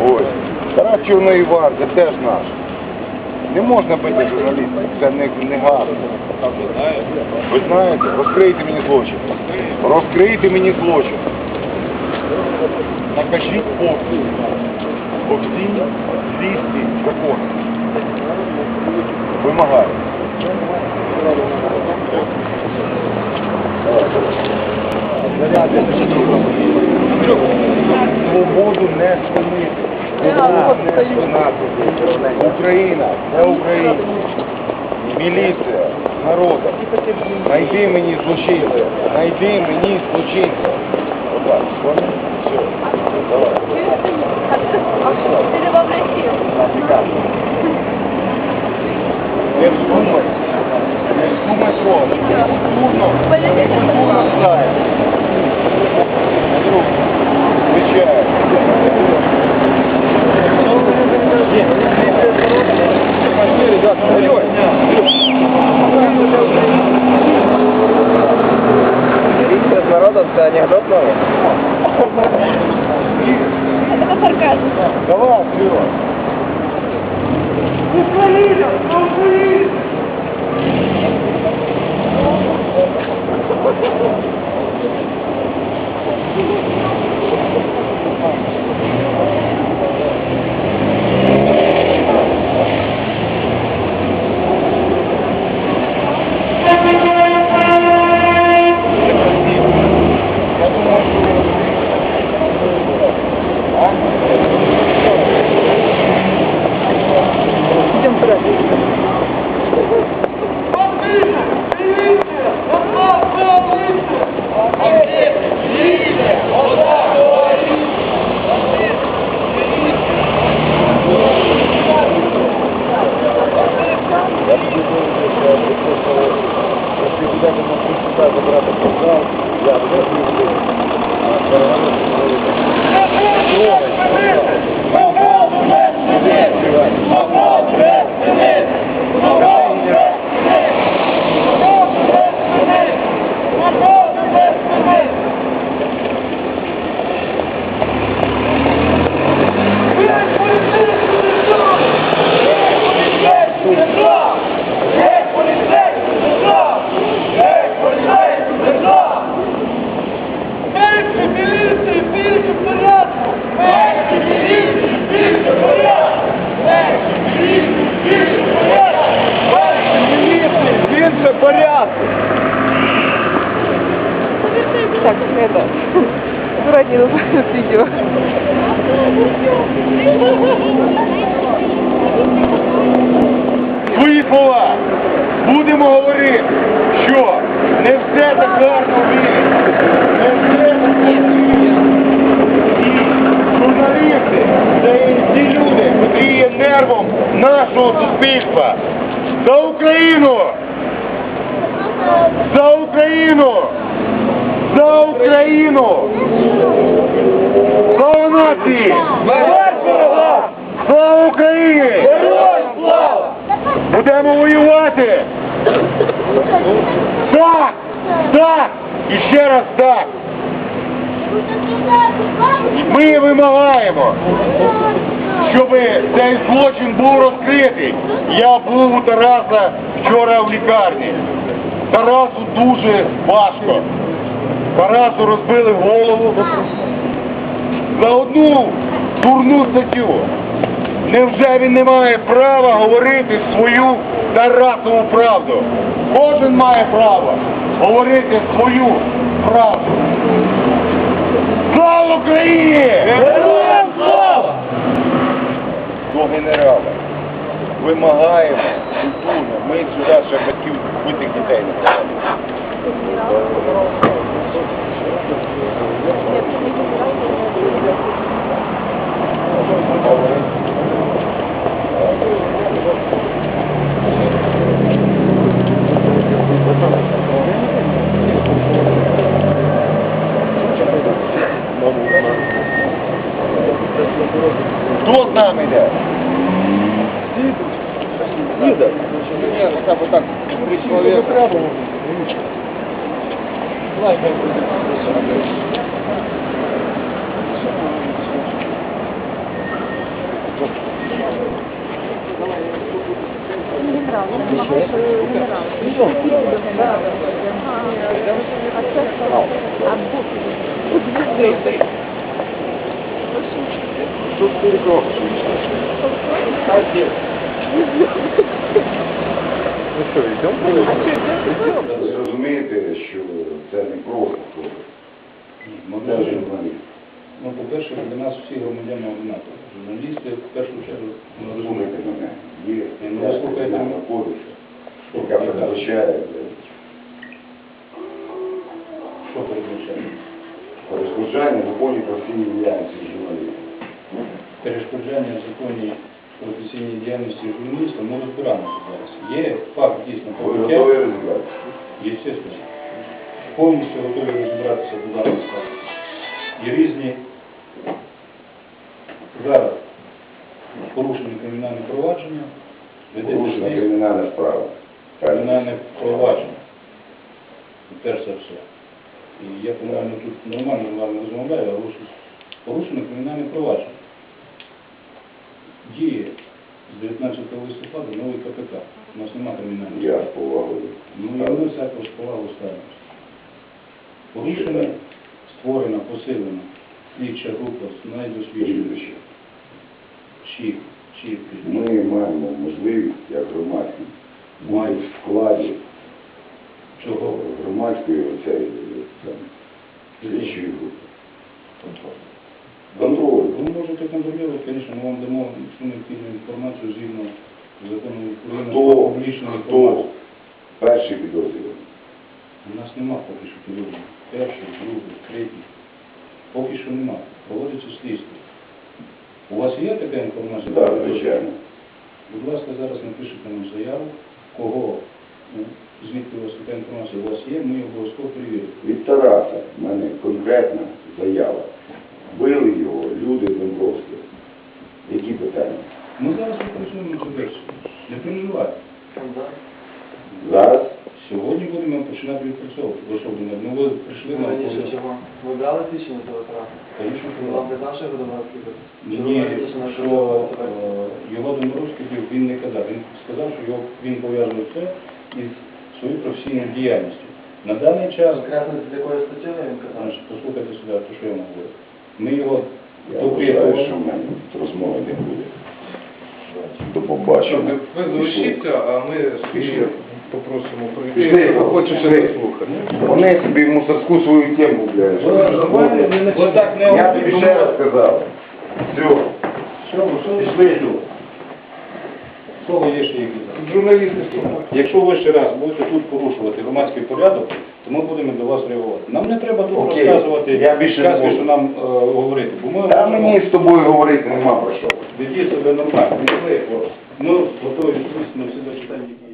Ось. Тарас Чорний Вар, це теж наш. Не можна бити журналістів, це не, не гарно. Ви знаєте, розкрийте мені злочин. Розкрийте мені злочин. Накажіть повсі. По всій злісті закону. Вимагаю. не спинити. Свободу не спинати. Україна, це Україна. Міліція, народом. Найди мені злочинця. Найди мені злочинця. Отак. Все. Давай. Не вздумай. Не вздумай слово. Культурно. Культурно знає. Пошли, ребята, вперед. Милиция с народом, это анекдот новый? Это сарказм. Давай, вперед. Забрати портал, я порядку. Так, это, аккуратнее с видео. Слова. Будемо говорити, що не все так гарно в мірі. Не все так гарно в мірі. І журналісти це ті люди, які є нервом нашого суспільства. За Україну! Україну! За Україну! Слава нації! Слава Україні! Будемо воювати! Так! Так! І ще раз так! Ми вимагаємо, щоб цей злочин був розкритий. Я був у Тараса вчора в лікарні. Тарасу дуже важко. Тарасу розбили голову за одну дурну статтю. Невже він не має права говорити свою Тарасову правду? Кожен має право говорити свою правду. Слава Україні! Героям слава! До генерала. Вимагаємо культурно. Ми сюди ще батьків битих дітей. Хто з нами йде? Ну, Видно? Нет, хотя бы так, три человека. Рядом. Мінерал, я намагаюся мінерал. Тут перекров. Ну що, йдемо? Ви розумієте, що це не просто Це журналіст. Ну, по-перше, для нас всі громадяни однакові. Журналісти, в першу чергу, ми розуміємо. Мене. Є Ну. Кримінального кодексу, яка передбачає Що передбачає? перешкоджання законів професійній діяльності журналістів. Перешкоджання в законі професійній діяльності журналіста ми розбираємося зараз. Є факт дійсно Ви побиття, готові розібратися? естественно. Повністю готові розібратися до даного факту. Є різні зараз порушені кримінальні провадження, Порушена кримінальна справа. кримінальне провадження. Перш за все. І я, по-моєму, тут нормально з вами розмовляю, але порушено кримінальне провадження. Діє 19 листопада новий КПК. У нас немає кримінального. Я з повагою. Ну, і ми всякого сповагу ставимося. Порушена, створена, посилена слідча група з найдосвідченіших. Чиїх, чиїх Ми маємо можливість, як громадські, бути в складі Чого? громадської оцеї там, слідчої групи. Можете контролювати, звісно, ми вам дамо всю необхідну інформацію згідно з законом України про Хто, публічну хто інформацію. перший підозрюваний? У нас нема поки що підозрюваних. Перший, другий, третій. Поки що нема. Проводиться слідство. У вас є така інформація? Так, звичайно. Будь ласка, зараз напишіть нам заяву, кого, ну, звідки у вас така інформація у вас є, ми обов'язково перевіримо. Від Тараса в мене конкретна заява. Били його люди Донбровські. Які питання? Ми зараз відпрацюємо цю. Не переживайте. Зараз Сьогодні будемо починати відпрацьовувати. Ви що, ну ви прийшли на Раніше чого? Ви брали свідчення того трафу? Звісно, Він вам казав, що його кілька? Ні, що е, його Домбровський він не казав. Він сказав, що його, він пов'язує це із своєю професійною діяльністю. На даний час, Конкретно з якої статті він казав? значить, послухайте сюди, то що я вам говорю. Ми його я вважаю, що в мене тут розмови не буде. До побачення. Ви залишіться, а ми спішно попросимо прийти. Пішли. послухати. Вони собі мусорську свою тему, блядь. Я тобі ще раз сказав. Все. Що ви, що Пішли. Що ви є ще якісь? Журналісти. Якщо ви ще раз будете тут порушувати громадський порядок, то ми будемо до вас реагувати. Нам не треба тут Окей. розказувати Я більше не казки, буду. що нам е, говорити. Бо ми Та мені з тобою говорити нема про що. ведіть себе нормально. Ми готові відповісти на всі запитання, які є.